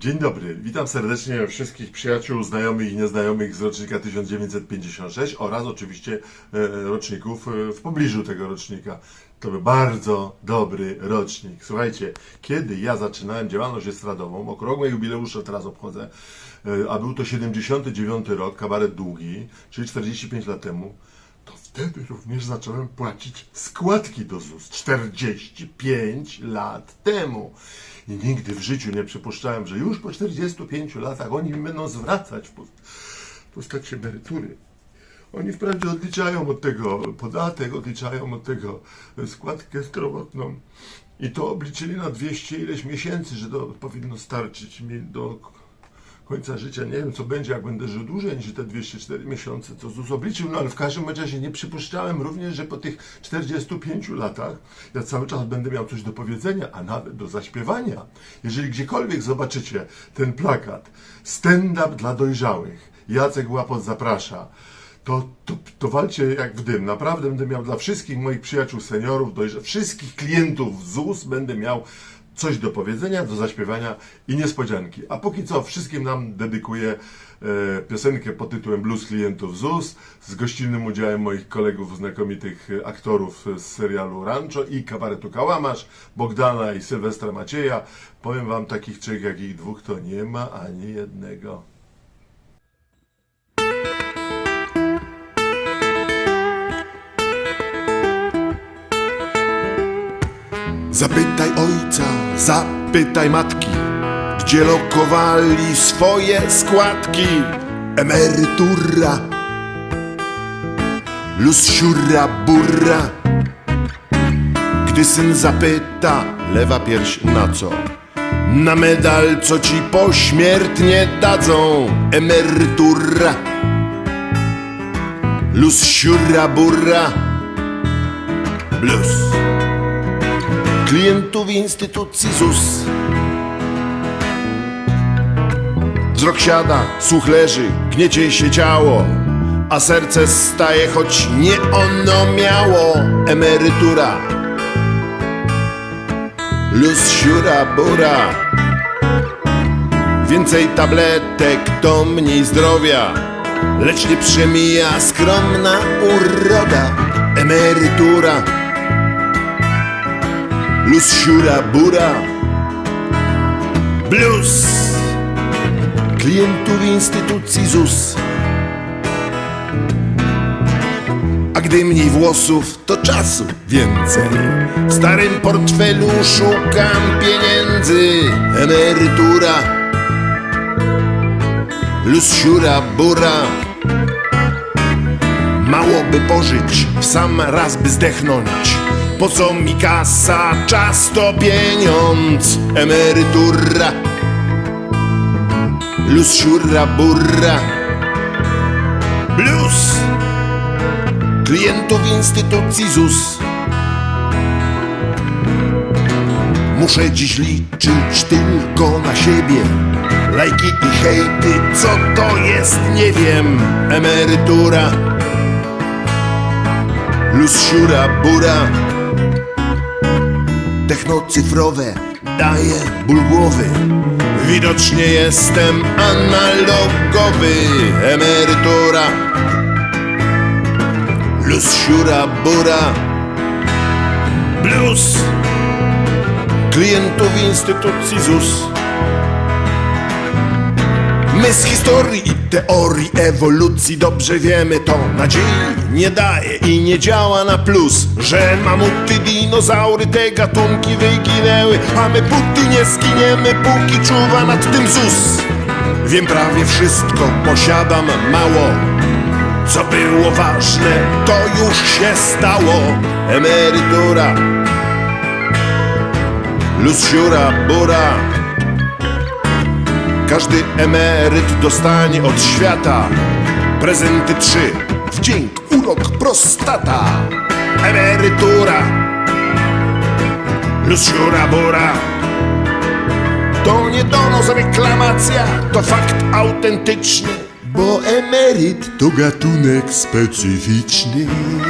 Dzień dobry, witam serdecznie wszystkich przyjaciół, znajomych i nieznajomych z rocznika 1956 oraz oczywiście e, roczników e, w pobliżu tego rocznika. To był bardzo dobry rocznik. Słuchajcie, kiedy ja zaczynałem działalność estradową, okrągłe jubileusze teraz obchodzę, e, a był to 79 rok, kabaret długi, czyli 45 lat temu, wtedy również zacząłem płacić składki do ZUS 45 lat temu. I nigdy w życiu nie przypuszczałem, że już po 45 latach oni mi będą zwracać w post- w postaci emerytury. Oni wprawdzie odliczają od tego podatek, odliczają od tego składkę zdrowotną i to obliczyli na 200 ileś miesięcy, że to powinno starczyć mi do końca życia. Nie wiem, co będzie, jak będę żył dłużej niż te 204 miesiące, co ZUS obliczył, no ale w każdym razie nie przypuszczałem również, że po tych 45 latach ja cały czas będę miał coś do powiedzenia, a nawet do zaśpiewania. Jeżeli gdziekolwiek zobaczycie ten plakat, stand-up dla dojrzałych, Jacek Łapot zaprasza, to, to, to walcie jak w dym. Naprawdę będę miał dla wszystkich moich przyjaciół, seniorów, dojrza- wszystkich klientów ZUS będę miał coś do powiedzenia, do zaśpiewania i niespodzianki. A póki co wszystkim nam dedykuję e, piosenkę pod tytułem Blues klientów ZUS z gościnnym udziałem moich kolegów, znakomitych aktorów z serialu Rancho i kabaretu Kałamasz, Bogdana i Sylwestra Macieja. Powiem wam, takich trzech jak ich dwóch to nie ma ani jednego. Zapytaj ojca, zapytaj matki, gdzie lokowali swoje składki. Emerytura, luz siura burra. Gdy syn zapyta, lewa pierś na co? Na medal, co ci pośmiertnie dadzą. Emerytura, luz siura burra. Blues klientów instytucji ZUS. Wzrok siada, słuch leży, gniecie się ciało, a serce staje, choć nie ono miało. Emerytura, luz siura bura. Więcej tabletek to mniej zdrowia, lecz nie przemija skromna uroda. Emerytura, luz siura bura. Blues klientów instytucji ZUS. A gdy mniej włosów, to czasu więcej. W starym portfelu szukam pieniędzy. Emerytura, luz siura bura. Mało by pożyć, w sam raz by zdechnąć. Po co mi kasa, czas to pieniądz. Emerytura, luz siura burra. Blues klientów instytucji ZUS. Muszę dziś liczyć tylko na siebie. Lajki i hejty, co to jest, nie wiem. Emerytura, luz siura bura. Technocyfrowe daje ból głowy. Widocznie jestem analogowy. Emerytura, luz siura bura. Blues klientów instytucji ZUS. My z historii i teorii ewolucji dobrze wiemy to Nadziei nie daje i nie działa na plus Że mamuty, dinozaury, te gatunki wyginęły A my puty nie zginiemy, póki czuwa nad tym ZUS. Wiem prawie wszystko, posiadam mało. Co było ważne, to już się stało. Emerytura Luz siura bura każdy emeryt dostanie od świata prezenty trzy. Wdzięk, urok, prostata. Emerytura. Luz siura bura. To nie donos, reklamacja, to fakt autentyczny. Bo emeryt to gatunek specyficzny.